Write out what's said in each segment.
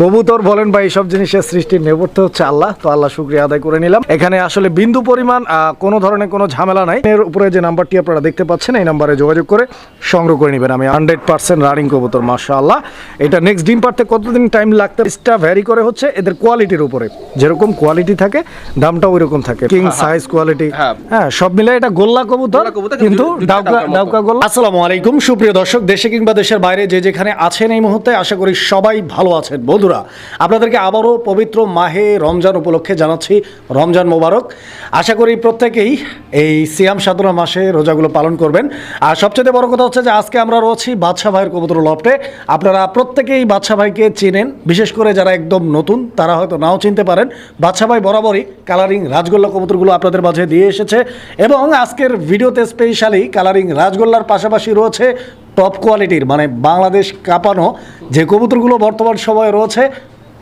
কবুতর বলেন বা এইসব জিনিসের সৃষ্টির নেপথ্য হচ্ছে আল্লাহ তো আল্লাহ শুক্রিয়া আদায় করে নিলাম। এখানে আসলে বিন্দু পরিমাণ কোনো ধরনের কোনো ঝামেলা নাই। এর উপরে যে নাম্বারটি আপনারা দেখতে পাচ্ছেন এই নাম্বারে যোগাযোগ করে সংগ্রহ করে নেবেন। আমি হান্ড্রেড পার্সেন্ট রানিং কবুতর মাশা আল্লাহ এটা নেক্সট ডিম পারতে কতদিন টাইম লাগতে এটা ভ্যারি করে হচ্ছে এদের কোয়ালিটির উপরে। যেরকম কোয়ালিটি থাকে দামটা ওই রকম থাকে কিং সাইজ কোয়ালিটি হ্যাঁ। সব মিলে এটা গোল্লা কবুতর কিন্তু ডাউকা ডাউকা গোল্লা। আসসালামু আলাইকুম সুপ্রিয় দর্শক দেশে কিংবা দেশের বাইরে যে যেখানে আছেন এই মুহূর্তে আশা করি সবাই ভালো আছেন। বন্ধুরা, আপনাদেরকে আবারও পবিত্র মাহে রমজান উপলক্ষে জানাচ্ছি রমজান মোবারক। আশা করি প্রত্যেকেই এই সিয়াম সাধনা মাসে রোজাগুলো পালন করবেন। আর সবচেয়ে বড় কথা হচ্ছে যে আজকে আমরা রয়েছি বাদশা ভাইয়ের কবুতর লফটে। আপনারা প্রত্যেকেই বাদশা ভাইকে চেনেন, বিশেষ করে যারা একদম নতুন, তারা হয়তো নাও চিনতে পারেন বাদশা ভাই বরাবরই কালারিং রাজগোল্লা কবুতরগুলো আপনাদের মাঝে দিয়ে এসেছে। এবং আজকের ভিডিওতে স্পেশালি কালারিং রাজগোল্লার পাশাপাশি রয়েছে টপ কোয়ালিটির মানে বাংলাদেশ কাঁপানো যে কবুতরগুলো বর্তমান সময়ে রয়েছে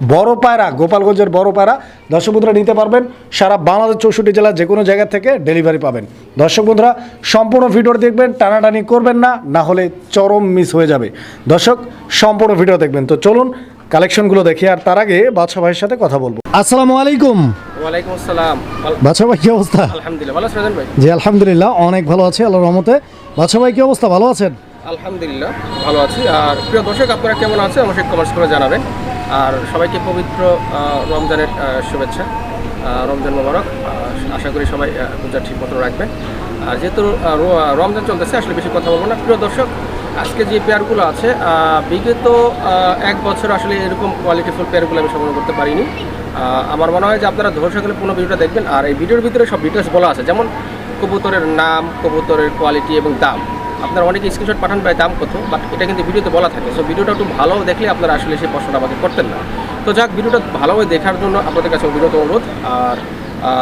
বড় পায়রা গোপালগঞ্জের বড় পায়রা দর্শক বন্ধুরা নিতে পারবেন সারা বাংলাদেশ চৌষট্টি জেলার যে কোনো জায়গা থেকে ডেলিভারি পাবেন। দর্শক বন্ধুরা সম্পূর্ণ ভিডিও দেখবেন টানাটানি করবেন না না হলে চরম মিস হয়ে যাবে। দর্শক সম্পূর্ণ ভিডিও দেখবেন। তো চলুন কালেকশনগুলো দেখি আর তার আগে বাদশা ভাইয়ের সাথে কথা বলব। আসসালামু আলাইকুম। ওয়ালাইকুম আসসালাম। আল- বাদশা ভাই কি অবস্থা? আলহামদুলিল্লাহ ভালো আছেন ভাই? জি আলহামদুলিল্লাহ অনেক ভালো আছে আল্লাহর রহমতে। বাদশা ভাই কি অবস্থা? ভালো আছেন? আলহামদুলিল্লাহ, ভালো আছি। আর প্রিয় দর্শক, আপনারা কেমন আছেন? অবশ্যই কমেন্টস করে জানাবেন। আর সবাইকে পবিত্র রমজানের শুভেচ্ছা রমজান মোবারক। আশা করি সবাই রোজা ঠিক মতো রাখবেন। আর যেহেতু রমজান চলতেছে, আসলে বেশি কথা বলব না। প্রিয় দর্শক, আজকে যে পেয়ারগুলো আছে বিগত এক বছর আসলে এরকম কোয়ালিটিফুল পেয়ারগুলো আমি সংগ্রহ করতে পারিনি। আমার মনে হয় যে আপনারা ধৈর্য সকলে পুরো ভিডিওটা দেখবেন। আর এই ভিডিওর ভিতরে সব ডিটেলস বলা আছে। যেমন কবুতরের নাম, কবুতরের কোয়ালিটি এবং দাম। আপনারা অনেকে স্ক্রিনশট পাঠান প্রায় দাম কত বাট এটা কিন্তু ভিডিওতে বলা থাকে। সো ভিডিওটা একটু ভালো দেখলে আপনারা আসলে সেই প্রশ্নটা আমাকে করতেন না। তো যাক, ভিডিওটা ভালোভাবে দেখার জন্য আপনাদের কাছে অভিনত অনুরোধ। আর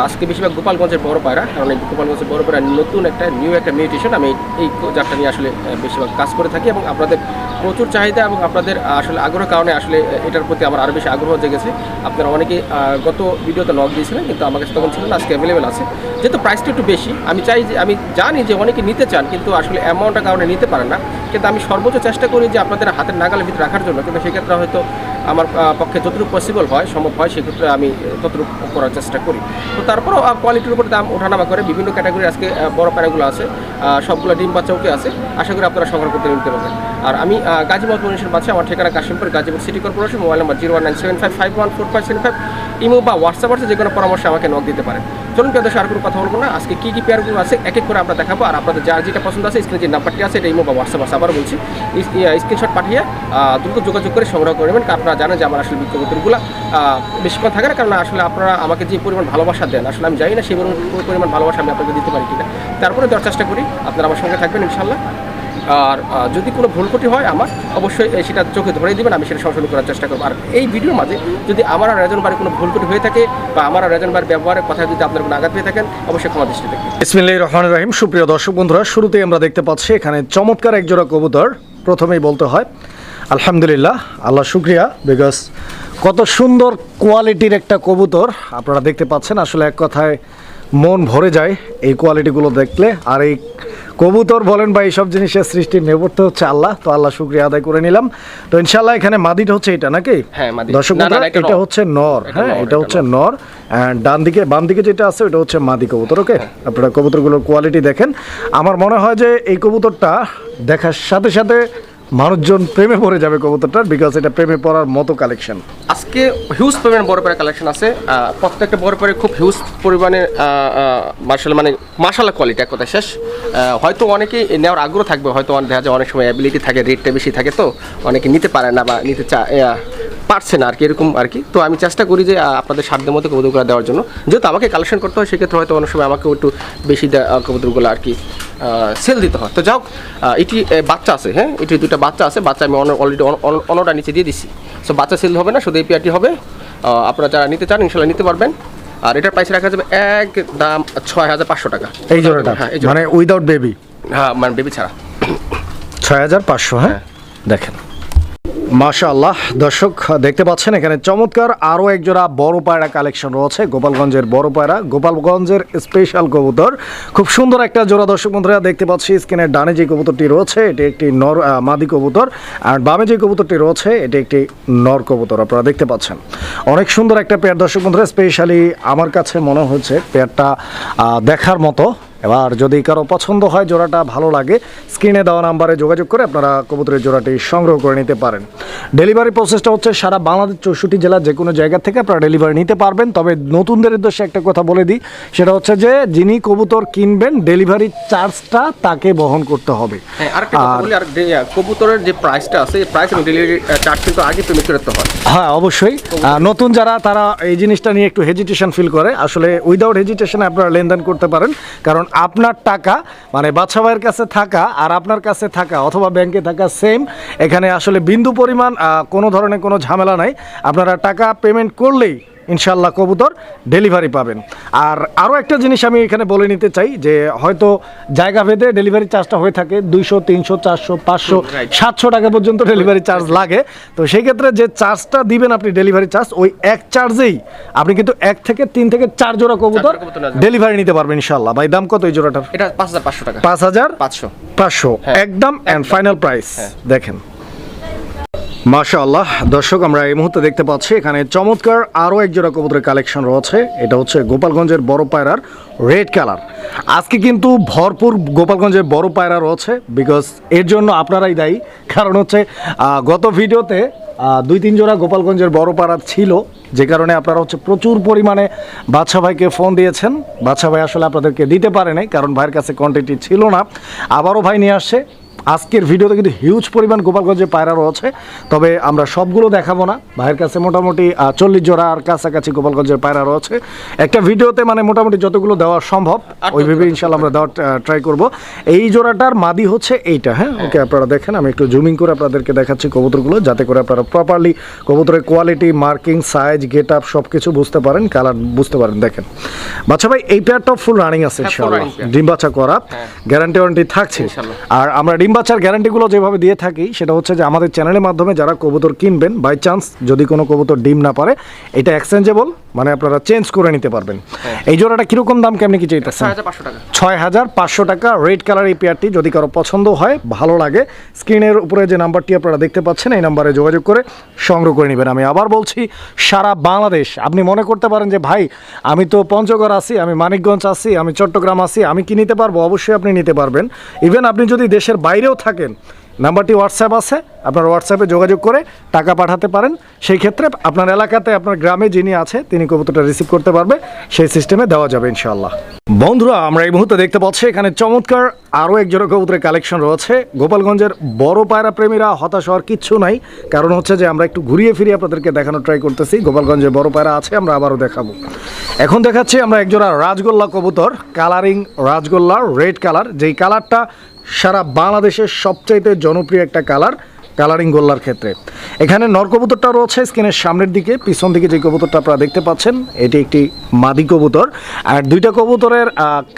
আজকে বেশিরভাগ গোপালগঞ্জের বড় পায়রা, কারণ এই গোপালগঞ্জের বড় পায়রা নতুন একটা নিউ একটা মিউটেশন আমি এই জাতটা নিয়ে আসলে বেশিরভাগ কাজ করে থাকি এবং আপনাদের প্রচুর চাহিদা এবং আপনাদের আসলে আগ্রহ কারণে আসলে এটার প্রতি আমার আরও বেশি আগ্রহ জেগেছে। আপনারা অনেকে গত ভিডিওতে নক দিয়েছিলেন, কিন্তু আমার কাছে তখন ছিল না, আজকে অ্যাভেলেবেল আছে। যেহেতু প্রাইসটা একটু বেশি, আমি চাই যে, আমি জানি যে অনেকে নিতে চান, কিন্তু আসলে অ্যামাউন্টের কারণে নিতে পারেন না। কিন্তু আমি সর্বোচ্চ চেষ্টা করি যে আপনাদের হাতের নাগালের ভিতরে রাখার জন্য, কিন্তু সেক্ষেত্রে হয়তো আমার পক্ষে যতটুকু পসিবল হয়, সম্ভব হয়, সেক্ষেত্রে আমি ততটুকু করার চেষ্টা করি। তো তারপরও কোয়ালিটির উপর দাম ওঠানামা করে বিভিন্ন ক্যাটাগরি আজকে বড় প্যারাগুলো আছে সবগুলো ডিম বাচ্চাওকে আছে। আশা করি আপনারা সংগ্রহ করতে নিতে পারবেন। আর আমি আহ, গাজী মত মনীষের বাচ্চা আমার ঠিকানা Kashimpur Gazipur city corporation mobile number zero one nine seven five five one four five seven five. Imo বা হোয়াটসঅ্যাপ আছে যে কোনো পরামর্শ আমাকে নক দিতে পারেন। চলুন পেয়াদের আর কোনো কথা বলব না। আজকে কী কী পেয়ারগুলো আছে এক এক করে আমরা দেখাবো। আর আপনাদের যার যেটা পছন্দ আছে স্ক্রিনে যে নাম্বারটি আছে এটা ইমো বা হোয়াটসঅ্যাপ আছে আবার বলছি। স্ক্রিনশট পাঠিয়ে দ্রুত যোগাযোগ করে সংগ্রহ করে নেবেন আপনারা জানেন যে আমার আসলে বিজ্ঞপ্তিগুলো বেশিক্ষণ থাকে না কারণ আসলে আপনারা আমাকে যে পরিমাণ ভালোবাসা দেন আসলে আমি জানি না সেই পরিমাণ পরিমাণ ভালোবাসা আমি আপনাকে দিতে পারি কিনা তারপরে দেওয়ার চেষ্টা করি আপনারা আমার সঙ্গে থাকবেন ইনশাল্লাহ আর যদি কোনো ভুল হয় আমার, অবশ্যই সেটা চোখে ধরে দিবেন, আমি সেটা সংশোধন করার চেষ্টা করব। আর এই ভিডিওর মাঝে যদি আমার আর বাড়ি কোনো ভুল হয়ে থাকে বা আমার আর বাড়ির ব্যবহারের কথা যদি আপনার কোনো আঘাত পেয়ে থাকেন, অবশ্যই ক্ষমা দৃষ্টি দেখবেন। ইসমিল্লাহ রহমান রহিম। সুপ্রিয় দর্শক বন্ধুরা, শুরুতেই আমরা দেখতে পাচ্ছি এখানে চমৎকার একজোড়া কবুতর, প্রথমেই বলতে হয়, আলহামদুলিল্লাহ, আল্লাহ শুক্রিয়া বিকজ কত সুন্দর কোয়ালিটির একটা কবুতর, আপনারা দেখতে পাচ্ছেন, আসলে এক কথায় মন ভরে যায় এই কোয়ালিটিগুলো দেখলে, আর এই কবুতর বলেন বা এইসব জিনিসের সৃষ্টির নেপথ্য হচ্ছে আল্লাহ তো আল্লাহ শুক্রিয়া আদায় করে নিলাম। তো ইনশাল্লাহ এখানে মাদিটা হচ্ছে এটা নাকি? হ্যাঁ, মাদি। দর্শক এটা হচ্ছে নর হ্যাঁ এটা হচ্ছে নর। ডান দিকে বাম দিকে যেটা আছে ওটা হচ্ছে মাদি কবুতর ওকে? আপনারা কবুতরগুলোর কোয়ালিটি দেখেন। আমার মনে হয় যে এই কবুতরটা দেখার সাথে সাথে মানুষজন প্রেমে পড়ে যাবে কবুতরটার বিকজ এটা প্রেমে পড়ার মতো কালেকশন আজকে হিউজ পরিমাণে বড় পাড়া কালেকশন আছে। প্রত্যেকটা বড় পাড়ে খুব হিউজ পরিমাণে মার্শাল মানে মার্শাল্লা কোয়ালিটি এক কথা শেষ। হয়তো অনেকেই নেওয়ার আগ্রহ থাকবে, হয়তো দেখা যায় অনেক সময় অ্যাবিলিটি থাকে রেটটা বেশি থাকে তো, অনেকে নিতে পারে না বা নিতে চা পারছে না আর কি এরকম আর কি তো আমি চেষ্টা করি যে আপনাদের সাধ্যের মতো কবুতরগুলো দেওয়ার জন্য। যেহেতু আমাকে কালেকশন করতে হয় সেক্ষেত্রে হয়তো অনেক সময় আমাকেও একটু বেশি কবুতরগুলো আর কি সেল দিতে হয়। তো যাও এটি বাচ্চা আছে হ্যাঁ? এটি দুটো বাচ্চা আছে বাচ্চা আমি অলরেডি অনটা নিচে দিয়ে দিচ্ছি সো বাচ্চা সেল হবে না শুধু এই পেয়ারটি হবে। আপনারা যারা নিতে চান ইনশাল্লাহ নিতে পারবেন। আর এটার প্রাইস রাখা যাবে এক দাম ছয় হাজার পাঁচশো টাকা। এই জোড়াটা? হ্যাঁ মানে উইদাউট বেবি হ্যাঁ মানে বেবি ছাড়া। ছয় হাজার পাঁচশো হ্যাঁ। দেখেন। মাশাআল্লাহ। দর্শক, দেখতে পাচ্ছেন এখানে চমৎকার আরও একজোড়া বড় পায়রা কালেকশন রয়েছে গোপালগঞ্জের বড় পায়রা, গোপালগঞ্জের স্পেশাল কবুতর। খুব সুন্দর একটা জোড়া দর্শক বন্ধুরা, দেখতে পাচ্ছি স্ক্রিনের ডানে যে কবুতরটি রয়েছে, এটি একটি নর মাদি কবুতর, আর বামে যে কবুতরটি রয়েছে, এটি একটি নর কবুতর, আপনারা দেখতে পাচ্ছেন। অনেক সুন্দর একটা পেয়ার দর্শক বন্ধুরা স্পেশালি আমার কাছে মনে হচ্ছে পেয়ারটা দেখার মতো। এবার যদি কারও পছন্দ হয় জোড়াটা ভালো লাগে স্ক্রিনে দেওয়া নাম্বারে যোগাযোগ করে আপনারা কবুতরের জোড়াটি সংগ্রহ করে নিতে পারেন। ডেলিভারি প্রসেসটা হচ্ছে সারা বাংলাদেশ চৌষট্টি জেলার যে কোনো জায়গা থেকে আপনারা ডেলিভারি নিতে পারবেন। তবে নতুনদের উদ্দেশ্যে একটা কথা বলে দিই সেটা হচ্ছে যে যিনি কবুতর কিনবেন ডেলিভারি চার্জটা তাকে বহন করতে হবে। হ্যাঁ আর কবুতরের যে প্রাইসটা আছে প্রাইস ডেলিভারি চার্জ কিন্তু আগে পেমেন্ট করতে হয়। হ্যাঁ অবশ্যই। নতুন যারা তারা এই জিনিসটা নিয়ে একটু হেজিটেশন ফিল করে। আসলে উইদাউট হেজিটেশনে আপনারা লেনদেন করতে পারেন। কারণ আপনার টাকা মানে বাচ্চা ভাইয়ের কাছে থাকা আর আপনার কাছে থাকা অথবা ব্যাংকে থাকা সেম এখানে আসলে বিন্দু পরিমাণ কোনো ধরনের কোনো ঝামেলা নাই। আপনারা টাকা পেমেন্ট করলেই ইনশাল্লাহ কবুতর ডেলিভারি পাবেন। আর আরও একটা জিনিস আমি এখানে বলে নিতে চাই যে হয়তো জায়গা ভেদে ডেলিভারি চার্জটা হয়ে থাকে দুইশো তিনশো চারশো পাঁচশো সাতশো টাকা পর্যন্ত ডেলিভারি চার্জ লাগে। তো সেই ক্ষেত্রে যে চার্জটা দিবেন আপনি ডেলিভারি চার্জ ওই এক চার্জেই আপনি কিন্তু এক থেকে তিন থেকে চার জোড়া কবুতর। ডেলিভারি নিতে পারবেন ইনশাল্লাহ ভাই দাম কত এই জোড়াটার? এটা পাঁচ হাজার পাঁচশো টাকা। পাঁচ হাজার? পাঁচশো। পাঁচশো। হ্যাঁ। একদম অ্যান্ড ফাইনাল প্রাইস। দেখেন। মাশাআল্লাহ, দর্শক, আমরা এই মুহূর্তে দেখতে পাচ্ছি, এখানে চমৎকার আরও এক জোড়া কবুতরের কালেকশন রয়েছে। এটা হচ্ছে গোপালগঞ্জের বড় পায়রার রেড কালার। আজকে কিন্তু ভরপুর গোপালগঞ্জের বড় পায়রা রয়েছে বিকজ এর জন্য আপনারাই দায়ী। কারণ হচ্ছে গত ভিডিওতে দুই তিন জোড়া গোপালগঞ্জের বড় পাড়া ছিল, যে কারণে আপনারা হচ্ছে প্রচুর পরিমাণে বাদশা ভাইকে ফোন দিয়েছেন। বাদশা ভাই আসলে আপনাদেরকে দিতে পারে নাই, কারণ ভাইয়ের কাছে কোয়ান্টিটি ছিল না। আবারও ভাই নিয়ে আসছে। আজকের ভিডিওতে কিন্তু হিউজ পরিমাণ গোপালগঞ্জের পায়রা রয়েছে। তবে আমরা সবগুলো দেখাবো না। ভাইয়ের কাছে মোটামুটি চল্লিশ জোড়া আর কাছাকাছি গোপালগঞ্জের পায়রা রয়েছে। একটা ভিডিওতে মানে মোটামুটি যতগুলো দেওয়া সম্ভব ওইভাবে ইনশাল্লাহ আমরা দেওয়ার ট্রাই করব। এই জোড়াটার মাদি হচ্ছে এইটা হ্যাঁ? ওকে আপনারা দেখেন আমি একটু জুমিং করে আপনাদেরকে দেখাচ্ছি কবুতরগুলো যাতে করে আপনারা প্রপারলি কবুতরের quality marking size get up সব কিছু বুঝতে পারেন কালার বুঝতে পারেন দেখেন। বাচ্চা ভাই এই পেয়ারটা ফুল রানিং আছে হ্যাঁ, ইনশাল্লাহ ডিম বাচ্চা করা হ্যাঁ। গ্যারান্টি ওয়ারেন্টি থাকছে। আর আমরা ডিম বাচ্চার গ্যারান্টিগুলো যেভাবে দিয়ে থাকি সেটা হচ্ছে যে আমাদের চ্যানেলের মাধ্যমে যারা কবুতর কিনবেন বাই চান্স যদি কোনো কবুতর ডিম না পারে এটা এক্সচেঞ্জেবল মানে আপনারা চেঞ্জ করে নিতে পারবেন। এই জোড়াটা কীরকম দাম কেমনি কি চাইতেছেন? ছয় হাজার পাঁচশো টাকা। রেড কালার এই পেয়ারটি যদি কারও পছন্দ হয় ভালো লাগে স্ক্রিনের উপরে যে নাম্বারটি আপনারা দেখতে পাচ্ছেন এই নাম্বারে যোগাযোগ করে সংগ্রহ করে নেবেন। আমি আবার বলছি সারা বাংলাদেশ আপনি মনে করতে পারেন যে ভাই আমি তো পঞ্চগড় আছি আমি মানিকগঞ্জ আছি আমি চট্টগ্রাম আছি আমি কি নিতে পারব? অবশ্যই আপনি নিতে পারবেন। ইভেন আপনি যদি দেশের বাইরেও থাকেন। নাম্বারটি হোয়াটসঅ্যাপ আছে, আপনার হোয়াটসঅ্যাপে যোগাযোগ করে টাকা পাঠাতে পারেন। সেই ক্ষেত্রে আপনার এলাকাতে, আপনার গ্রামে যিনি আছে, তিনি কবুতরটা রিসিভ করতে পারবে, সেই সিস্টেমে দেওয়া যাবে ইনশাআল্লাহ। বন্ধুরা, আমরা এই মুহূর্তে দেখতে পাচ্ছি, এখানে চমৎকার আরও এক কবুতরের কালেকশন রয়েছে। গোপালগঞ্জের বড় পায়রা প্রেমীরা হতাশ হওয়ার কিচ্ছু নাই। কারণ হচ্ছে যে, আমরা একটু ঘুরিয়ে ফিরিয়ে আপনাদেরকে দেখানোর ট্রাই করতেছি। গোপালগঞ্জের বড় পায়রা আছে, আমরা আবারও দেখাবো। এখন দেখাচ্ছি আমরা একজোড়া রাজগোল্লা কবুতর কালারিং রাজগোল্লা রেড কালার যেই কালারটা সারা বাংলাদেশের সবচাইতে জনপ্রিয় একটা কালার কালারিং গোল্লার ক্ষেত্রে। এখানে নর কবুতরটা রয়েছে স্ক্রিনের সামনের দিকে পিছন দিকে যে কবুতরটা আপনারা দেখতে পাচ্ছেন এটি একটি মাদি কবুতর। আর দুইটা কবুতরের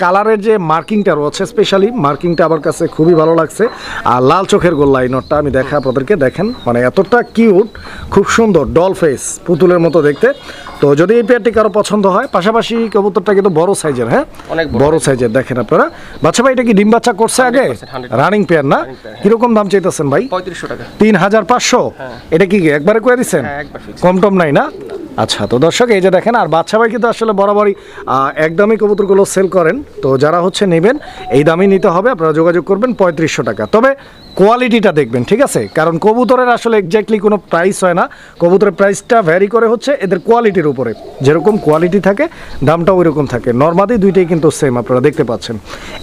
কালারের যে মার্কিংটা রয়েছে স্পেশালি মার্কিংটা আমার কাছে খুবই ভালো লাগছে। আর লাল চোখের গোল্লা এই নটটা আমি দেখা আপনাদেরকে দেখেন। মানে এতটা কিউট খুব সুন্দর ডল ফেস পুতুলের মতো দেখতে। তো যদি এই পেয়ারটি কারও পছন্দ হয় পাশাপাশি কবুতরটা কিন্তু বড় সাইজের হ্যাঁ? অনেক বড়। সাইজের দেখেন আপনারা। বাচ্চা ভাই এটা কি ডিম বাচ্চা করছে আগে? রানিং পেয়ার না? হ্যাঁ। কীরকম দাম চাইতেছেন ভাই? পঁয়ত্রিশশো টাকা। তিন হাজার পাঁচশো এটা কি একবারে করে দিচ্ছেন হ্যাঁ। কম টম নাই না? আচ্ছা তো দর্শক এই যে দেখেন আর বাচ্চা ভাই কিন্তু আসলে বরাবরই একদমই কবুতরগুলো সেল করেন। তো যারা হচ্ছে নেবেন এই দামই নিতে হবে। আপনারা যোগাযোগ করবেন পঁয়ত্রিশশো টাকা। তবে কোয়ালিটিটা দেখবেন ঠিক আছে? কারণ কবুতরের আসলে এক্স্যাক্টলি কোনো প্রাইস হয় না। কবুতরের প্রাইসটা ভ্যারি করে হচ্ছে এদের কোয়ালিটির উপরে। যেরকম কোয়ালিটি থাকে দামটা ওই রকম থাকে। নর্মাদি দুইটাই কিন্তু সেম আপনারা দেখতে পাচ্ছেন।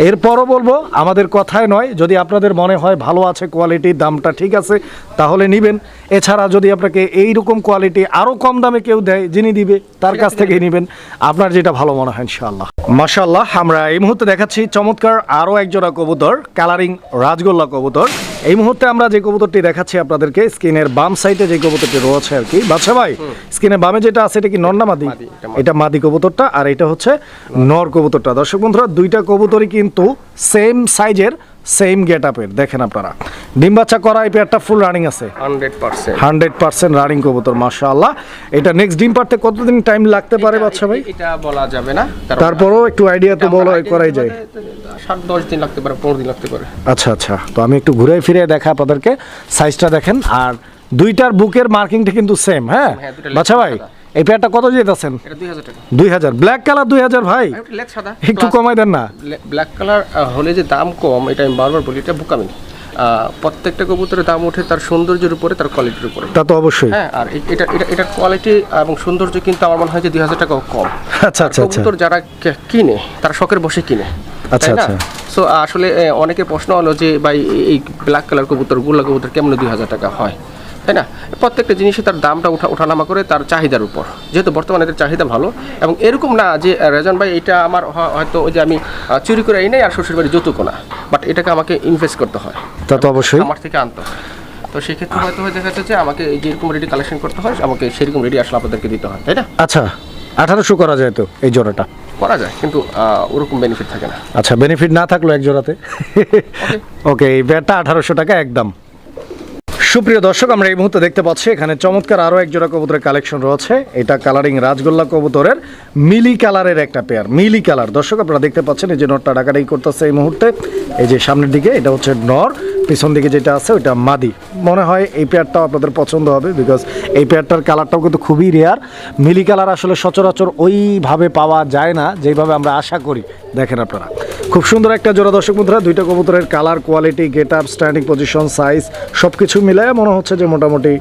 এরপরও বলব আমাদের কথায় নয় যদি আপনাদের মনে হয় ভালো আছে কোয়ালিটি দামটা ঠিক আছে তাহলে নিবেন। এছাড়া যদি আপনাকে এই রকম কোয়ালিটি আরও কম দামে কেউ দেয় যিনি দিবে তার কাছ থেকে নেবেন। আপনার যেটা ভালো মনে হয় ইনশাআল্লাহ। মাশাআল্লাহ আমরা এই মুহূর্তে দেখাচ্ছি চমৎকার আরও একজোড়া কবুতর কালারিং রাজগোল্লা কবুতর। এই মুহূর্তে আমরা যে কবুতরটি দেখাচ্ছি আপনাদেরকে স্ক্রিনের বাম সাইডে যে কবুতরটি রয়েছে আর কি। বাচ্চা ভাই স্ক্রিনের বামে যেটা আছে এটা কি নর না মাদি? মাদি, এটা মাদি। এটা মাদি কবুতরটা আর এটা হচ্ছে নর। কবুতরটা। দর্শক বন্ধুরা দুইটা কবুতরই কিন্তু সেম সাইজের সেম গেট আপের দেখেন আপনারা। ডিম বাচ্চা করা এই পেয়ারটা ফুল রানিং আছে। Hundred percent. রানিং কবুতর মাশাআল্লাহ। এটা নেক্সট ডিম পারতে কতদিন টাইম লাগতে পারে বাচ্চা ভাই? এটা বলা যাবে না তারপরও একটু আইডিয়া তো বলো করাই যায়। সাত দশ দিন লাগতে পারে পনেরো দিন লাগতে পারে। আচ্ছা আচ্ছা। তো আমি একটু ঘুরে ফিরে দেখা আপনাদেরকে সাইজটা দেখেন। আর দুইটার বুকের মার্কিংটা কিন্তু সেম হ্যাঁ? হ্যাঁ, বাচ্চা ভাই? এই পেয়ারটা কত যেতেছেন এটা দুই হাজার টাকা। ব্ল্যাক কালার দুই হাজার ভাই। লেগ সাদা। একটু কমাই দেন না। ব্ল্যাক কালার হলে যে দাম কম এটা আমি বারবার বলি এটা বুকামি প্রত্যেকটা কবুতরের দাম ওঠে তার সৌন্দর্যের উপরে তার কোয়ালিটির উপরে। তা তো অবশ্যই। হ্যাঁ আর এ- এটা এটা কোয়ালিটি এবং সৌন্দর্য কিন্তু আমার মনে হয় যে দুই হাজার টাকাও কম। আচ্ছা আচ্ছা আচ্ছা। কবুতর যারা কিনে তারা শখের বসে কিনে আচ্ছা, আচ্ছা। সো আসলে এ, অনেকের প্রশ্ন হলো যে ভাই এই- এই ব্ল্যাক কালার কবুতরগুলা কবুতর কেমন দুই হাজার টাকা হয়? তাই না? প্রত্যেকটা জিনিসের তার দামটা উঠা ওঠানামা করে তার চাহিদার উপর। যেহেতু বর্তমানে এদের চাহিদা ভালো এবং এরকম না যে রেজন ভাই এটা আমার হয়তো ওই যে আমি চুরি করে এই নেই আর শ্বশুর বাড়ি যৌতুক না। বাট এটাকে আমাকে ইনভেস্ট করতে হয়। তা তো অবশ্যই। আমার থেকে আনতে হয়। তো সেক্ষেত্রে হয়তো হয় দেখা যাচ্ছে যে আমাকে এই যেরকম রেডি কালেকশন করতে হয় আমাকে সেরকম রেডি আসলে আপনাদেরকে দিতে হয় তাই না? আচ্ছা আঠারোশো করা যায় তো এই জোড়াটা? করা যায় কিন্তু ওরকম বেনিফিট থাকে না। আচ্ছা বেনিফিট না থাকল এক জোড়াতে? ওকে এই ব্যাটটা আঠারোশো টাকা একদম। সুপ্রিয় দর্শক, আমরা এই মুহূর্তে দেখতে পাচ্ছি, এখানে চমৎকার আরও এক জোড়া কবুতরের কালেকশন রয়েছে। এটা কালারিং রাজগোল্লা কবুতরের মিলি কালারের একটা পেয়ার মিলি কালার। দর্শক, আপনারা দেখতে পাচ্ছেন, এই যে নটটা ডাকাডাই করতেছে এই মুহূর্তে। এই যে সামনের দিকে, এটা হচ্ছে নর, পিছন দিকে যেটা আছে, ওইটা মাদি। মনে হয় এই পেয়ারটাও আপনাদের পছন্দ হবে বিকজ এই পেয়ারটার কালারটাও কিন্তু খুবই রেয়ার মিলি কালার আসলে সচরাচর ওইভাবে পাওয়া যায় না যেভাবে আমরা আশা করি। দেখেন আপনারা। খুব সুন্দর একটা জোড়া দর্শক বন্ধুরা দুইটা কবুতরের colour quality get up standing position size সব কিছু মিলায় মনে হচ্ছে যে মোটামুটি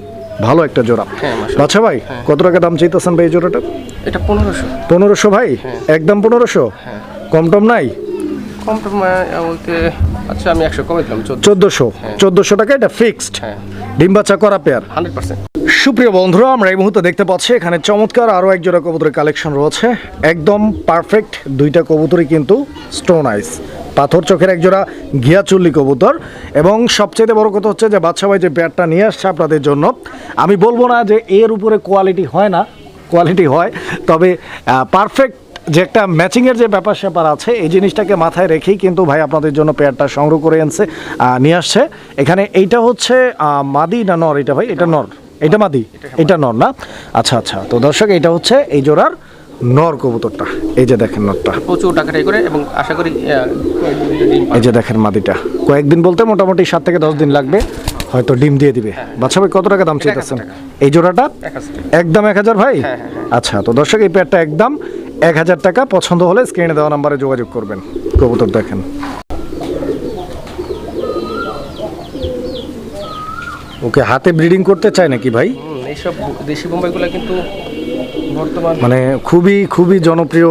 ভালো একটা জোড়া। হ্যাঁ, আচ্ছা ভাই কত টাকা দাম চাইতেছেন ভাই এই জোড়াটা? এটা পনেরোশো। পনেরোশো ভাই? একদম পনেরোশো? কম টম নাই? কম টম বলতে আচ্ছা আমি একশো কমে দিলাম চোদ্দ। চোদ্দোশো। চোদ্দোশো টাকা এটা ফিক্সড হ্যাঁ। ডিম বাচ্চা করা পেয়ার হান্ড্রেড পার্সেন্ট। সুপ্রিয় বন্ধুরা আমরা এই মুহূর্তে দেখতে পাচ্ছি এখানে চমৎকার আরও এক জোড়া কবুতরের কালেকশন রয়েছে। একদম পারফেক্ট দুইটা কবুতরই কিন্তু স্টোন আইস পাথর চোখের এক জোড়া ঘিয়া চুল্লি কবুতর। এবং সবচেয়ে বড় কথা হচ্ছে যে বাচ্চা ভাই যে ব্যাটটা নিয়ে আসছে আপনাদের জন্য আমি বলব না যে এর উপরে কোয়ালিটি হয় না কোয়ালিটি হয় তবে পারফেক্ট যে একটা ম্যাচিংয়ের যে ব্যাপার স্যাপার আছে এই জিনিসটাকে মাথায় রেখেই কিন্তু ভাই আপনাদের জন্য পেয়ারটা সংগ্রহ করে এনেছে নিয়ে আসছে। এখানে এইটা হচ্ছে মাদি না নর এটা ভাই? এটা নর। এটা মাদি? এটা নর না? আচ্ছা আচ্ছা। তো দর্শক এটা হচ্ছে এই জোড়ার নর কবুতরটা। এই যে দেখেন নরটা। প্রচুর টাকাটাই করে এবং আশা করি এই যে দেখেন মাদিটা। কয়েকদিন বলতে মোটামুটি সাত থেকে দশ দিন লাগবে হয়তো ডিম দিয়ে দিবে। বাচ্চা ভাই কত টাকা দাম চাইতেছেন? এই জোড়াটা? একদম এক হাজার ভাই? হ্যাঁ, হ্যাঁ, আচ্ছা তো দর্শক এই পেয়ারটা একদম এক হাজার টাকা পছন্দ হলে স্ক্রিনে দেওয়া নাম্বারে যোগাযোগ করবেন। কবুতর দেখেন। ওকে, হাতে ব্রিডিং করতে চায় নাকি ভাই? এইসব দেশি বোম্বাইগুলো কিন্তু মানে খুবই খুবই জনপ্রিয়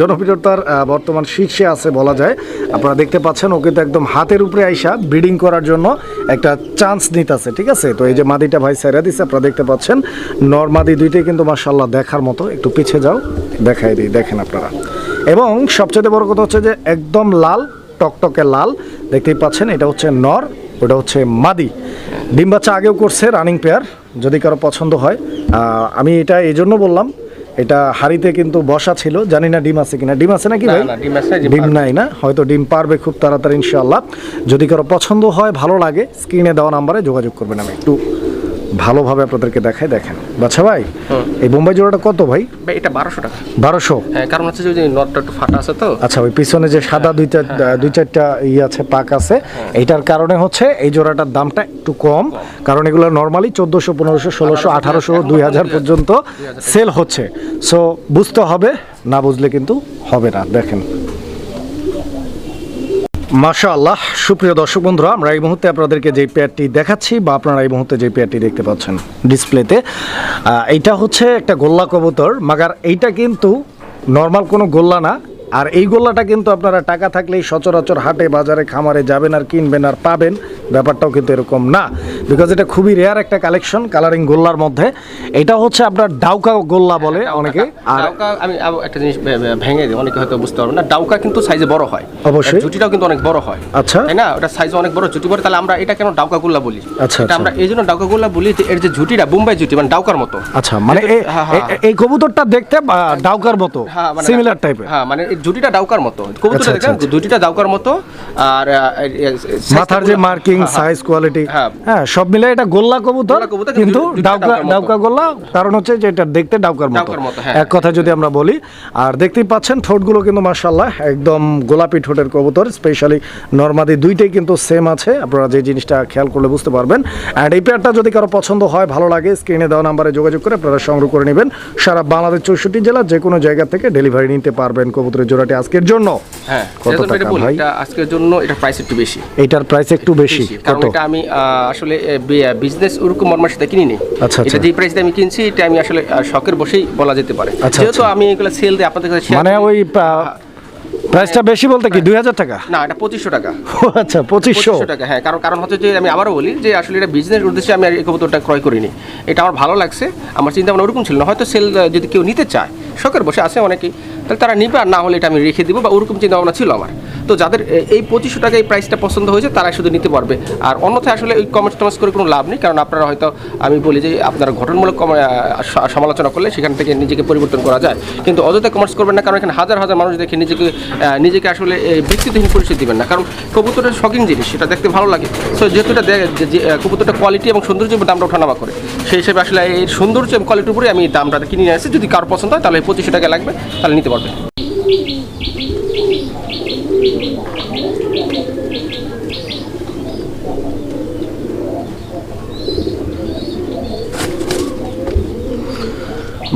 জনপ্রিয়তার বর্তমান শীর্ষে আছে বলা যায়। আপনারা দেখতে পাচ্ছেন ওকে তো একদম হাতের উপরে আইসা ব্রিডিং করার জন্য একটা চান্স নিতেছে, ঠিক আছে? তো এই যে মাদিটা ভাই সেরা দিছে, আপনারা দেখতে পাচ্ছেন, নর মাদি দুইটাই কিন্তু মার্শাল্লাহ দেখার মতো। একটু পিছে যাও, দেখাই দিই, দেখেন আপনারা। এবং সবচেয়ে বড় কথা হচ্ছে যে একদম লাল, টকটকে লাল, দেখতেই পাচ্ছেন, এটা হচ্ছে নর। ওটা হচ্ছে মাদি। ডিম বাচ্চা আগেও করছে রানিং পেয়ার যদি কারও পছন্দ হয়। আমি এটা এই জন্য বললাম এটা হাড়িতে কিন্তু বসা ছিল জানি না ডিম আছে কিনা। ডিম আছে নাকি না, ভাই? ডিম নাই না? হয়তো ডিম পারবে খুব তাড়াতাড়ি ইনশাআল্লাহ। যদি কারও পছন্দ হয় ভালো লাগে স্ক্রিনে দেওয়া নাম্বারে যোগাযোগ করবেন আমি একটু ভালোভাবে আপনাদেরকে দেখায় দেখেন। বাচ্চা ভাই এই বোম্বাই জোড়াটা কত ভাই? ভাই, এটা বারোশো টাকা। বারোশো? হ্যাঁ কারণ হচ্ছে যে নটটা একটু ফাটা আছে তো। আচ্ছা ওই পিছনে যে সাদা দুই চার দুই চারটা ই আছে পাক আছে। এইটার কারণে হচ্ছে এই জোড়াটার দামটা একটু কম কারণ এগুলো নর্মালি চোদ্দোশো পনেরোশো ষোলোশো আঠারোশো দুই হাজার পর্যন্ত সেল হচ্ছে। সো বুঝতে হবে না বুঝলে কিন্তু হবে না। দেখেন মাশা আল্লাহ সুপ্রিয় দর্শক বন্ধুরা, আমরা এই মুহূর্তে আপনাদেরকে যে পেয়ারটি দেখাচ্ছি বা আপনারা এই মুহূর্তে যে পেয়ারটি দেখতে পাচ্ছেন ডিসপ্লেতে এইটা হচ্ছে একটা গোল্লা কবুতর, মাগার এইটা কিন্তু নর্মাল কোনো গোল্লা না আর এই গোল্লাটা কিন্তু আপনারা টাকা থাকলেই সচরাচর হাটে বাজারে খামারে যাবেন আর কিনবেন আর পাবেন। ব্যাপারটাও কিন্তু এরকম না। বিকজ এটা খুবই রেয়ার একটা কালেকশন কালারিং গোল্লার মধ্যে। এটা হচ্ছে আপনার ডাউকা গোল্লা বলে অনেকে। আর আমি একটা জিনিস ভেঙে দিই অনেকে হয়তো বুঝতে পারবে না। ডাউকা কিন্তু সাইজে বড় হয়। অবশ্যই। জুটিটাও কিন্তু অনেক বড় হয়। আচ্ছা। তাই না? ওটা সাইজ অনেক বড় জুটি বড় তাহলে আমরা এটা কেন ডাউকা গুল্লা বলি? আচ্ছা, এটা আচ্ছা। আমরা এই জন্য ডাউকা গুল্লা বলি যে এর যে জুটিটা বোম্বাই জুটি মানে ডাউকার মতো। আচ্ছা মানে হ্যাঁ, হ্যাঁ। এই কবুতরটা দেখতে ডাউকার মতো। হ্যাঁ, মানে- সিমিলার টাইপের হ্যাঁ মানে জুটিটা ডাউকার মতো আচ্ছা, কবুতরটা দেখেন আচ্ছা। জুটিটা ডাউকার মতো আর মাথার যে মার্কিং হ্যাঁ, হ্যাঁ। সাইজ কোয়ালিটি হ্যাঁ। হ্যাঁ সব মিলে এটা গোল্লা কবুতর কিন্তু ডাউকা ডাউকা গোল্লা কারণ হচ্ছে যে এটা দেখতে ডাউকার মতো হ্যাঁ। এক কথা যদি আমরা বলি আর দেখতেই পাচ্ছেন ঠোঁটগুলো কিন্তু মাশাল্লাহ একদম গোলাপি ঠোঁটের কবুতর স্পেশালি নর্মাদি দুইটাই কিন্তু সেম আছে আপনারা যে জিনিসটা খেয়াল করলে বুঝতে পারবেন অ্যান্ড এই পেয়ারটা যদি কারও পছন্দ হয় ভালো লাগে স্ক্রিনে দেওয়া নাম্বারে যোগাযোগ করে আপনারা সংগ্রহ করে নেবেন সারা বাংলাদেশ চৌষট্টি জেলা যে কোনো জায়গা থেকে ডেলিভারি নিতে পারবেন কবুতরের জোড়াটি আজকের জন্য? হ্যাঁ কত টাকা ভাই? এটা আজকের জন্য এটা প্রাইস একটু বেশি। এইটার প্রাইস একটু বেশি কারণ কত? এটা আমি আসলে বিজনেস ওরকম মর্মের সাথে কিনিনি আচ্ছা, এটা আচ্ছা। যে প্রাইসে আমি কিনছি এটা আমি আসলে শখের বসেই বলা যেতে পারে। আচ্ছা, যেহেতু আচ্ছা। আমি এগুলো সেল দিই আপনাদের কাছে মানে ওই প্রাইসটা বেশি বলতে কি দুই হাজার টাকা? না এটা পঁচিশশো টাকা। ও আচ্ছা পঁচিশশো। পঁচিশশো টাকা হ্যাঁ কারণ কারণ হচ্ছে যে আমি আবারও বলি যে আসলে এটা বিজনেস উদ্দেশ্যে আমি আর এই কবুতরটা ক্রয় করিনি। এটা আমার ভালো লাগছে আমার চিন্তা ভাবনা ওরকম ছিল না। হয়তো সেল যদি কেউ নিতে চায় শখের বসে আছে অনেকেই। তাহলে তারা নিবে, আর না হলে এটা আমি রেখে দিব, বা ওরকম চিন্তা ভাবনা ছিল আমার। তো যাদের এই পঁচিশশো টাকা এই প্রাইসটা পছন্দ হয়েছে তারা শুধু নিতে পারবে। আর অন্যথায় আসলে ওই কমেন্টস টমেন্টস করে কোনো লাভ নেই, কারণ আপনারা হয়তো, আমি বলি যে আপনারা ঘটনমূলক সমালোচনা করলে সেখান থেকে নিজেকে পরিবর্তন করা যায়। কিন্তু অযথা কমেন্টস করবেন না, কারণ এখানে হাজার হাজার মানুষ দেখে নিজেকে নিজেকে আসলে ব্যক্তিত্বহীন পরিচয় দিবেন না। কারণ কবুতরের শখিং জিনিস, সেটা দেখতে ভালো লাগে। সো যেহেতু এটা কবুতরটা কোয়ালিটি এবং সৌন্দর্য দামটা ওঠানামা করে, সেই হিসেবে আসলে এই সৌন্দর্য এবং কোয়ালিটির উপরে আমি দামটা কিনে নিয়ে আসি যদি কারও পছন্দ হয়, তাহলে পঁচিশশো টাকা লাগবে, তাহলে নিতে পারবে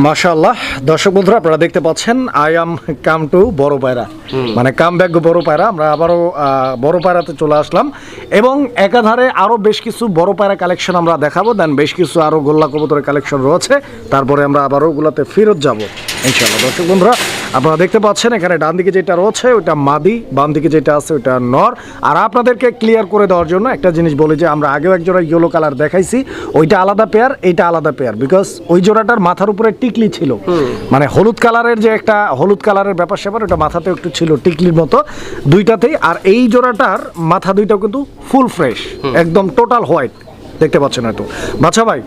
মাশাআল্লাহ। দর্শক বন্ধুরা আপনারা দেখতে পাচ্ছেন আই অ্যাম কাম টু বড় পায়রা। মানে কাম ব্যাক বড় পায়রা। আমরা আবারও বড় পায়রাতে চলে আসলাম। এবং একাধারে আরও বেশ কিছু বড় পায়রা কালেকশন আমরা দেখাবো। দেন বেশ কিছু আরও গোল্লা কবুতরের কালেকশন রয়েছে। তারপরে আমরা আবারও ওগুলাতে ফেরত যাব ইনশাআল্লাহ। দর্শক বন্ধুরা আপনারা দেখতে পাচ্ছেন এখানে ডান দিকে যেটা রয়েছে ওটা মাদি বাম দিকে যেটা আছে ওটা নর। আর আপনাদেরকে ক্লিয়ার করে দেওয়ার জন্য একটা জিনিস বলি যে আমরা আগেও এক জোড়া ইয়েলো কালার দেখাইছি ওইটা আলাদা পেয়ার এইটা আলাদা পেয়ার বিকজ ওই জোড়াটার মাথার উপরে টিকলি ছিল। মানে হলুদ কালারের যে একটা হলুদ কালারের ব্যাপার স্যাপার ওটা মাথাতে একটু ছিল টিকলির মতো দুইটাতেই। আর এই জোড়াটার মাথা দুইটাও কিন্তু ফুল ফ্রেশ একদম টোটাল হোয়াইট দেখতে পাচ্ছেন হয়তো। বাচ্চা ভাই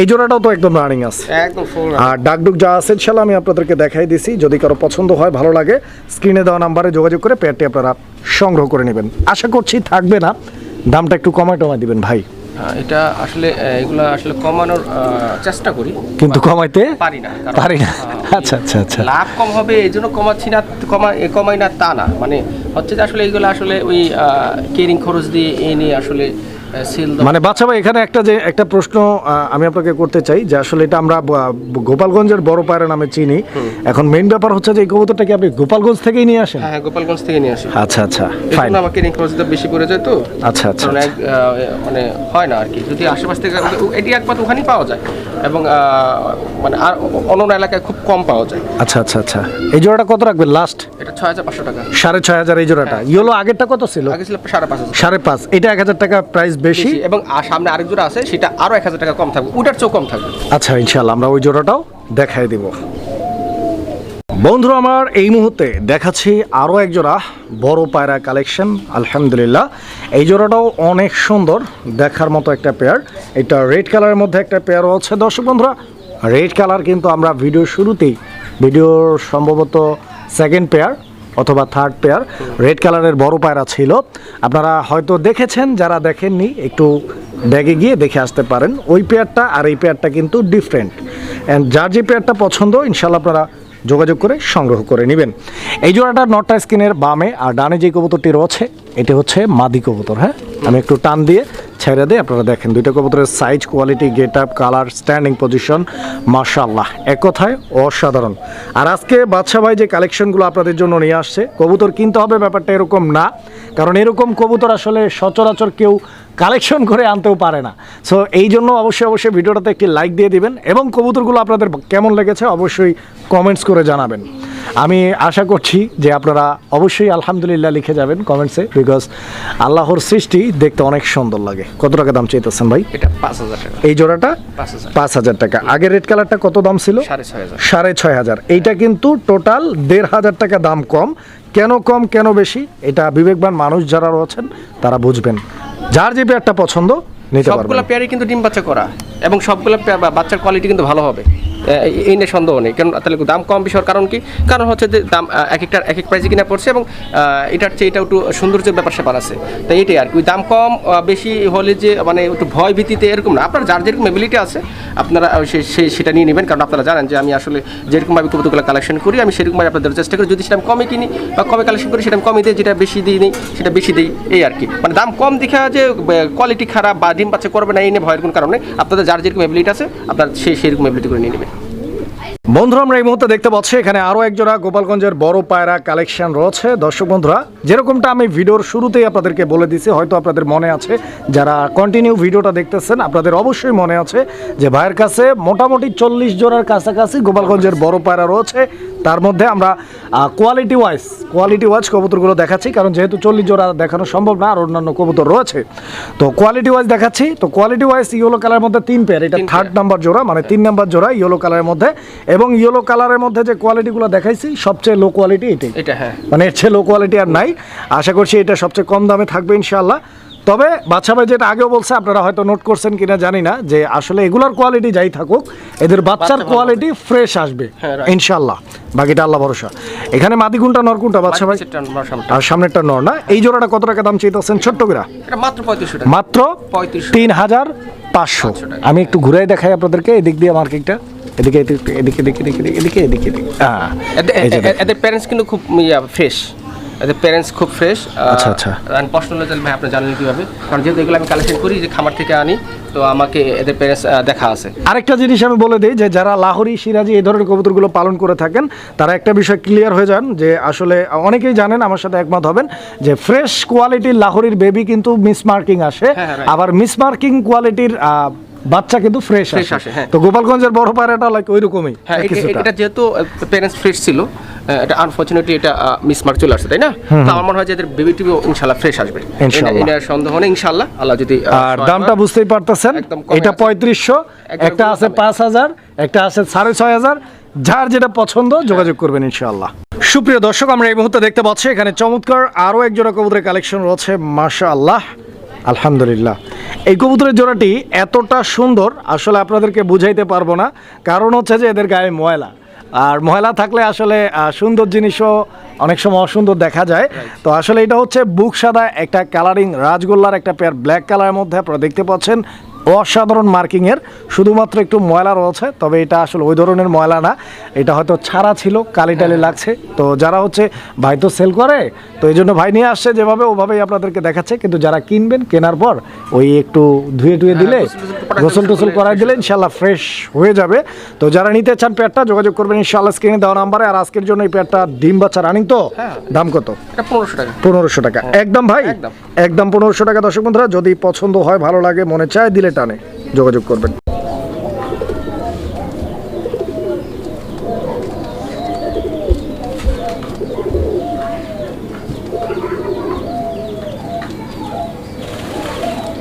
এই জোড়াটাও তো একদম রানিং আছে। একদম ফুল আর ডাকডুক যা আছে ইনশাআল্লাহ আমি আপনাদেরকে দেখাই দিছি। যদি কারও পছন্দ হয় ভালো লাগে স্ক্রিনে দেওয়া নাম্বারে যোগাযোগ করে পেয়ারটি আপনারা সংগ্রহ করে নেবেন। আশা করছি থাকবে না। দামটা একটু কমায় টমায় দিবেন ভাই। এটা আসলে এগুলা আসলে কমানোর চেষ্টা করি কিন্তু কমাইতে পারি না পারি না। আচ্ছা আচ্ছা আচ্ছা। লাভ কম হবে এই জন্য কমাচ্ছি না কমা কমাই না তা না। মানে হচ্ছে যে আসলে এইগুলো আসলে ওই কেরিং খরচ দিয়ে এনে আসলে মানে বাচ্চা ভাই এখানে একটা যে একটা প্রশ্ন আমি আপনাকে করতে চাই যে আসলে এটা আমরা গোপালগঞ্জের বড় পায়রা নামে চিনি। এখন মেইন ব্যাপার হচ্ছে যে এই কবুতরটা কি আপনি গোপালগঞ্জ থেকেই নিয়ে আসেন? হ্যাঁ গোপালগঞ্জ থেকে নিয়ে আসি। আচ্ছা আচ্ছা ফাইন জন্য আমার খরচটা বেশি পড়ে যায় তো। আচ্ছা আচ্ছা আচ্ছা। মানে হয় না আর কি। যদি আশেপাশ থেকে এটি একমাত্র ওখানেই পাওয়া যায়। এবং মানে আর অন্য এলাকায় খুব কম পাওয়া যায়। আচ্ছা আচ্ছা আচ্ছা। এই জোড়াটা কত রাখবেন লাস্ট এটা ছয় হাজার পাঁচশো টাকা। সাড়ে ছয় হাজার এই জোড়াটা। ইয়েলো আগেরটা কত ছিল? আগে ছিল সাড়ে পাঁচ হাজার। সাড়ে পাঁচ। এটা এক হাজার টাকা প্রাইস বেশি? এবং সামনে আরেক জোড়া আছে সেটা আরও এক হাজার টাকা কম থাকবে। ওটার চেয়েও কম থাকবে। আচ্ছা ইনশাল্লাহ আমরা ওই জোড়াটাও দেখাই দিব। বন্ধুরা, আমার এই মুহূর্তে দেখাচ্ছি আরও এক জোড়া বড় পায়রা কালেকশন, আলহামদুলিল্লাহ। এই জোড়াটাও অনেক সুন্দর দেখার মতো একটা পেয়ার এটা রেড কালারের মধ্যে একটা পেয়ার হচ্ছে দর্শক বন্ধুরা রেড কালার কিন্তু আমরা ভিডিও শুরুতেই ভিডিওর সম্ভবত সেকেন্ড পেয়ার অথবা থার্ড পেয়ার রেড কালারের বড় পায়রা ছিল। আপনারা হয়তো দেখেছেন, যারা দেখেননি, একটু ব্যাগে গিয়ে দেখে আসতে পারেন। ওই পেয়ারটা আর এই পেয়ারটা কিন্তু ডিফারেন্ট অ্যান্ড যার যে পেয়ারটা পছন্দ ইনশাল্লাহ আপনারা যোগাযোগ করে সংগ্রহ করে নেবেন। এই জোড়াটা নটটা স্কিনের বামে আর ডানে যে কবুতরটি রয়েছে, এটি হচ্ছে মাদি কবুতর হ্যাঁ? আমি একটু টান দিয়ে ছেড়ে দিয়ে আপনারা দেখেন দুইটা কবুতরের size quality get up colour standing position মার্শাল্লাহ এক কথায় অসাধারণ। আর আজকে বাদশা ভাই যে কালেকশনগুলো আপনাদের জন্য নিয়ে আসছে, কবুতর কিনতে হবে ব্যাপারটা এরকম না, কারণ এরকম কবুতর আসলে সচরাচর কেউ কালেকশন করে আনতেও পারে না। সো এই জন্য অবশ্যই অবশ্যই ভিডিওটাতে একটি লাইক দিয়ে দিবেন এবং কবুতরগুলো আপনাদের কেমন লেগেছে অবশ্যই কমেন্টস করে জানাবেন। আমি আশা করছি যে আপনারা অবশ্যই আলহামদুলিল্লাহ লিখে যাবেন কমেন্টসে বিকজ আল্লাহর সৃষ্টি দেখতে অনেক সুন্দর লাগে। কত টাকা দাম চাইতেছেন ভাই? এটা পাঁচ হাজার টাকা। এই জোড়াটা পাঁচ হাজার। টাকা। আগের রেড কালারটা কত দাম ছিল? সাড়ে ছয় হাজার। এইটা কিন্তু টোটাল দেড় হাজার টাকা দাম কম। কেন কম কেন বেশি? এটা বিবেকবান মানুষ যারা রয়েছেন তারা বুঝবেন। যার যে পেয়ারটা পছন্দ নিতে সবগুলো পেয়ারই কিন্তু ডিম বাচ্চা করা। এবং সবগুলো বাচ্চার কোয়ালিটি কিন্তু ভালো হবে। এই নিয়ে সন্দেহ নেই। কারণ, তাহলে দাম কম বেশি হওয়ার কারণ কি? কারণ হচ্ছে যে দাম এক একটার এক এক প্রাইসে কিনা পড়ছে এবং এটার চেয়ে এটা একটু সৌন্দর্যের ব্যাপার স্যাপার আছে। তাই এটাই আর কি। দাম কম বেশি হলে যে মানে একটু ভয় ভীতিতে এরকম না। আপনার যার যেরকম এবিলিটি আছে, আপনারা সে- সেটা নিয়ে নেবেন। কারণ আপনারা জানেন যে, আমি আসলে যেরকমভাবে কবুতরগুলো কালেকশন করি, আমি সেরকমভাবে আপনাদের চেষ্টা করি। যদি সেটা আমি কমে কিনি বা কমে কালেকশন করি, সেটা আমি কমে দিই। যেটা বেশি দিই নিই, সেটা বেশি দিই। এই আর কি। মানে দাম কম দেখা যে কোয়ালিটি খারাপ বা ডিম বাচ্চা করবে না, এই নিয়ে ভয়ের কোনো কারণে আপনাদের যার যেরকম এবিলিটি আছে, আপনার সেই সেরকম এবিলিটি করে নিয়ে নেবেন। বন্ধুরা আমরা এই মুহূর্তে দেখতে পাচ্ছি এখানে আরও একজোড়া গোপালগঞ্জের বড় পায়রা কালেকশন রয়েছে। দর্শক বন্ধুরা যেরকমটা আমি ভিডিওর শুরুতেই আপনাদেরকে বলে দিছি হয়তো আপনাদের মনে আছে যারা কন্টিনিউ ভিডিওটা দেখতেছেন আপনাদের অবশ্যই মনে আছে যে ভাইয়ের কাছে মোটামুটি চল্লিশ জোড়ার কাছাকাছি গোপালগঞ্জের বড় পায়রা রয়েছে। তার মধ্যে আমরা কোয়ালিটি ওয়াইজ কোয়ালিটি ওয়াইজ কবুতরগুলো দেখাচ্ছি কারণ যেহেতু চল্লিশ জোড়া দেখানো সম্ভব না আর অন্যান্য কবুতর রয়েছে। তো কোয়ালিটি ওয়াইজ দেখাচ্ছি তো কোয়ালিটি ওয়াইজ ইয়েলো কালারের মধ্যে তিন পেয়ার এটা থার্ড নাম্বার জোড়া মানে তিন নাম্বার জোড়া ইয়েলো কালারের মধ্যে এবং ইয়েলো কালারের মধ্যে যে কোয়ালিটিগুলো দেখাইছি সবচেয়ে লো কোয়ালিটি এটাই। এটা হ্যাঁ। মানে এর চেয়ে লো কোয়ালিটি আর নাই। আশা করছি এটা সবচেয়ে কম দামে থাকবে ইনশাআল্লাহ। তবে বাচ্চা ভাই যেটা আগেও বলছে আপনারা হয়তো নোট করছেন কিনা জানি না যে আসলে এগুলার কোয়ালিটি যাই থাকুক এদের বাচ্চার কোয়ালিটি ফ্রেশ আসবে হ্যাঁ, right. ইনশাআল্লাহ। বাকিটা আল্লাহ ভরসা। এখানে মাদি কোনটা নর কোনটা বাচ্চা ভাই। আর সামনেরটা নর না? এই জোড়াটা কত টাকা দাম চাইতেছেন? ছোট্ট করে? মাত্র পঁয়ত্রিশশো মাত্র 3500 তিন হাজার পাঁচশো। আমি একটু ঘুরাই দেখাই আপনাদেরকে এদিক দিয়ে মার্কেটটা এদিকে এদিকে এদিকে এদিকে এদিকে এদিকে এদিকে এদিকে এদের- প্যারেন্টস কিন্তু খুব ফ্রেশ এদের প্যারেন্টস খুব ফ্রেশ আচ্ছা, আচ্ছা। প্রশ্ন হলো তাহলে ভাই আপনি জানেন কীভাবে? কারণ যেহেতু এগুলো আমি কালেকশন করি যে খামার থেকে আনি তো আমাকে এদের প্যারেন্টস দেখা আছে। আরেকটা জিনিস আমি বলে দিই যে যারা লাহোরি সিরাজি এই ধরনের কবুতরগুলো পালন করে থাকেন তারা একটা বিষয় ক্লিয়ার হয়ে যান যে আসলে অনেকেই জানেন আমার সাথে একমত হবেন যে ফ্রেশ কোয়ালিটির লাহোরির বেবি কিন্তু মিসমার্কিং আসে। হ্যাঁ, হ্যাঁ. আবার মিসমার্কিং কোয়ালিটির বাচ্চা কিন্তু ফ্রেশ আসে। হ্যাঁ। তো গোপালগঞ্জের বড় পায়রাটা লাইক ওই রকমই হ্যাঁ এটা- যেহেতু প্যারেন্টস ফ্রেশ ছিল এটা আনফর্চুনেটলি এটা মিসমার্ক চলে আসছে তাই না? তো আমার মনে হয় যে এদের বেবি টিভি ইনশাল্লাহ ফ্রেশ আসবে। ইনশাআল্লাহ। এটা সন্দেহ নেই ইনশাল্লাহ। আল্লাহ যদি আর দামটা বুঝতেই পারতেছেন এটা। পঁয়ত্রিশশো একটা আছে। পাঁচ হাজার একটা আছে সাড়ে ছয় হাজার। যার যেটা পছন্দ যোগাযোগ করবেন ইনশাআল্লাহ সুপ্রিয় দর্শক আমরা এই মুহূর্তে দেখতে পাচ্ছি এখানে চমৎকার আরও এক জোড়া কবুতরের কালেকশন রয়েছে মাশা আল্লাহ আলহামদুলিল্লাহ। এই কবুতরের জোড়াটি এতটা সুন্দর আসলে আপনাদেরকে বুঝাইতে পারব না। কারণ হচ্ছে যে এদের গায়ে ময়লা। আর ময়লা থাকলে আসলে সুন্দর জিনিসও অনেক সময় অসুন্দর দেখা যায়। তো আসলে এটা হচ্ছে বুক সাদা একটা কালারিং রাজগোল্লার একটা পেয়ার ব্ল্যাক কালারের মধ্যে আপনারা দেখতে পাচ্ছেন। অসাধারণ মার্কিংয়ের শুধুমাত্র একটু ময়লা রয়েছে তবে এটা আসলে ওই ধরনের ময়লা না। এটা হয়তো ছাড়া ছিল কালি টালি লাগছে। তো যারা হচ্ছে ভাই তো সেল করে তো এই জন্য ভাই নিয়ে আসছে যেভাবে ওভাবেই আপনাদেরকে দেখাচ্ছে। কিন্তু যারা কিনবেন কেনার পর ওই একটু ধুয়ে টুয়ে দিলে গোসল টোসল করাই দিলে ইনশাল্লাহ ফ্রেশ হয়ে যাবে। তো যারা নিতে চান পেয়ারটা যোগাযোগ করবেন ইনশাল্লাহ স্ক্রিনে দেওয়া নাম্বারে। আর আজকের জন্য এই পেয়ারটা ডিম বাচ্চা রানিং তো হ্যাঁ। দাম কত? পনেরোশো টাকা। একদম ভাই একদম। একদম পনেরোশো টাকা। দর্শক বন্ধুরা যদি পছন্দ হয় ভালো লাগে মনে চায় দিলে টানে যোগাযোগ করবেন।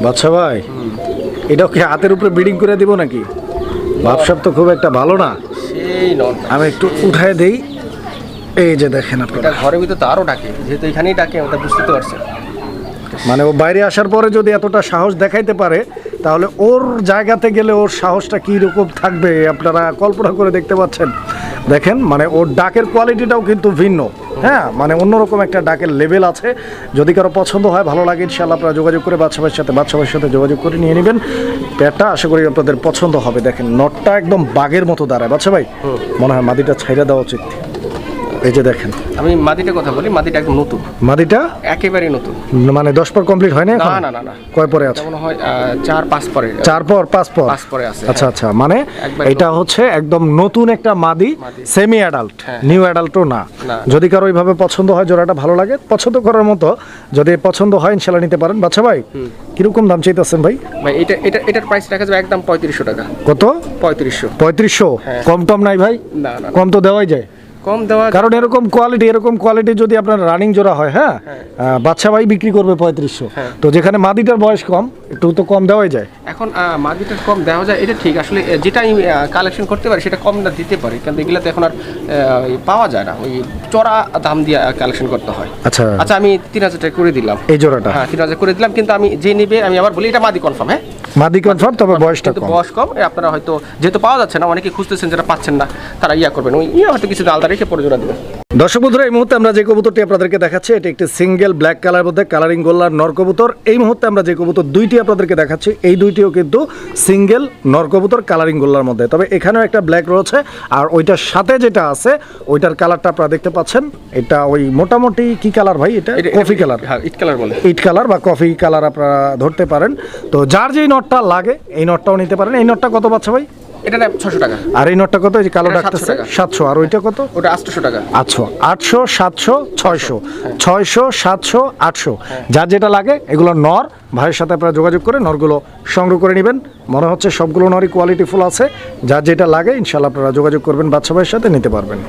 বাচ্চা ভাই এটা কি হাতের উপরে বিডিং করে দিব নাকি? ভাবসাব তো খুব একটা ভালো না। আমি একটু উঠায় দেই। এই যে দেখেন আপনারা। ঘরের ভিতরে তো আরও ডাকে যেহেতু এখানেই ডাকে ওটা বুঝতে তো পারছেন। মানে ও বাইরে আসার পরে যদি এতটা সাহস দেখাইতে পারে তাহলে ওর জায়গাতে গেলে ওর সাহসটা কী রকম থাকবে আপনারা কল্পনা করে দেখতে পাচ্ছেন। দেখেন মানে ওর ডাকের কোয়ালিটিটাও কিন্তু ভিন্ন। হ্যাঁ মানে অন্যরকম একটা ডাকের লেভেল আছে। যদি কারও পছন্দ হয় ভালো লাগে ইনশাল্লাহ আপনারা যোগাযোগ করে বাচ্চা ভাইয়ের সাথে বাচ্চা ভাইয়ের সাথে যোগাযোগ করে নিয়ে নেবেন। পেয়ারটা আশা করি আপনাদের পছন্দ হবে। দেখেন নটটা একদম বাঘের মতো দাঁড়ায়। বাচ্চা ভাই মনে হয় মাদিটা ছাইরা দেওয়া উচিত। এই যে দেখেন। আমি মাদিটার কথা বলি মাদিটা একদম নতুন। মাদিটা একেবারেই নতুন। মানে দশ পর কমপ্লিট হয় না না না না কয় পরে আছে? মনে হয় চার পাঁচ পরে। চার পর পাঁচ পর? পাঁচ পরে আছে আচ্ছা আচ্ছা মানে এটা হচ্ছে একদম নতুন একটা মাদি। সেমি অ্যাডাল্ট হ্যাঁ। নিউ অ্যাডাল্টও না। যদি কারও ওইভাবে পছন্দ হয় জোড়াটা ভালো লাগে পছন্দ করার মতো যদি পছন্দ হয় ইনশাল্লাহ নিতে পারেন। বাচ্চা ভাই কীরকম দাম চাইতেছেন ভাই? ভাই এটা এটা এটার প্রাইস রাখা যাবে একদম পঁয়ত্রিশশো টাকা। কত? পঁয়ত্রিশশো। পঁয়ত্রিশশো? হ্যাঁ। কম টম নাই ভাই? না না। কম তো দেওয়াই যায়। কম দেওয়া কারণ এরকম কোয়ালিটি এরকম কোয়ালিটি যদি আপনার রানিং জোড়া হয় হ্যাঁ? বাচ্চা ভাই বিক্রি করবে পঁয়ত্রিশশো। হ্যাঁ। তো যেখানে মাদিটার বয়স কম একটু তো কম দেওয়াই যায়। এখন মার্কেটে কম দেওয়া যায় এটা ঠিক। আসলে যেটা আমি কালেকশন করতে পারি সেটা কম না দিতে পারি কিন্তু এগুলোতে এখন আর পাওয়া যায় না। ওই চড়া দাম দিয়ে কালেকশন করতে হয়। আচ্ছা। আচ্ছা আমি তিন হাজার টাকা করে দিলাম। এই জোড়াটা? হ্যাঁ তিন হাজার করে দিলাম কিন্তু আমি যে নেবে আমি আবার বলি এটা মাদি কনফার্ম হ্যাঁ? মাদি কনফার্ম তবে বয়সটা কম। বয়স কম আপনারা হয়তো যেহেতু পাওয়া যাচ্ছে না অনেকে খুঁজতেছেন যেটা পাচ্ছেন না তারা ইয়া করবেন। ওই ইয়ে হয়তো কিছু আলাদা রেখে পরে জোড়া দেবেন দর্শক বন্ধুরা এই মুহূর্তে আমরা যে কবুতরটি আপনাদেরকে দেখাচ্ছি এটি একটি সিঙ্গেল ব্ল্যাক কালার মধ্যে কালারিং গোল্লার নর কবুতর। এই মুহূর্তে আমরা যে কবুতর দুইটি আপনাদেরকে দেখাচ্ছি এই দুইটিও কিন্তু সিঙ্গেল নর কবুতর কালারিং গোল্লার মধ্যে। তবে এখানেও একটা ব্ল্যাক রয়েছে আর ওইটার সাথে যেটা আছে ওইটার কালারটা আপনারা দেখতে পাচ্ছেন। এটা ওই মোটামুটি কি কালার ভাই এটা? কফি কালার ইট কালার বলে। ইট কালার বা কফি কালার আপনারা ধরতে পারেন। তো যার যেই নটটা লাগে এই নটটাও নিতে পারেন। এই নটটা কত পাচ্ছে ভাই? এটা না ছশো টাকা। আর এই নটটা কত? এই কালো ডাকতেছে। 700 আর ওইটা কত? ওটা আটশোশো টাকা। আটশো। আটশো সাতশো ছয়শো। হ্যাঁ। ছয়শো সাতশো আটশো। যার যেটা লাগে এগুলো নর। ভাইয়ের সাথে আপনারা যোগাযোগ করে নরগুলো সংগ্রহ করে নেবেন। মনে হচ্ছে সবগুলো নরই কোয়ালিটি ফুল আছে। যার যেটা লাগে ইনশাআল্লাহ আপনারা যোগাযোগ করবেন বাচ্চা ভাইয়ের সাথে নিতে পারবেন।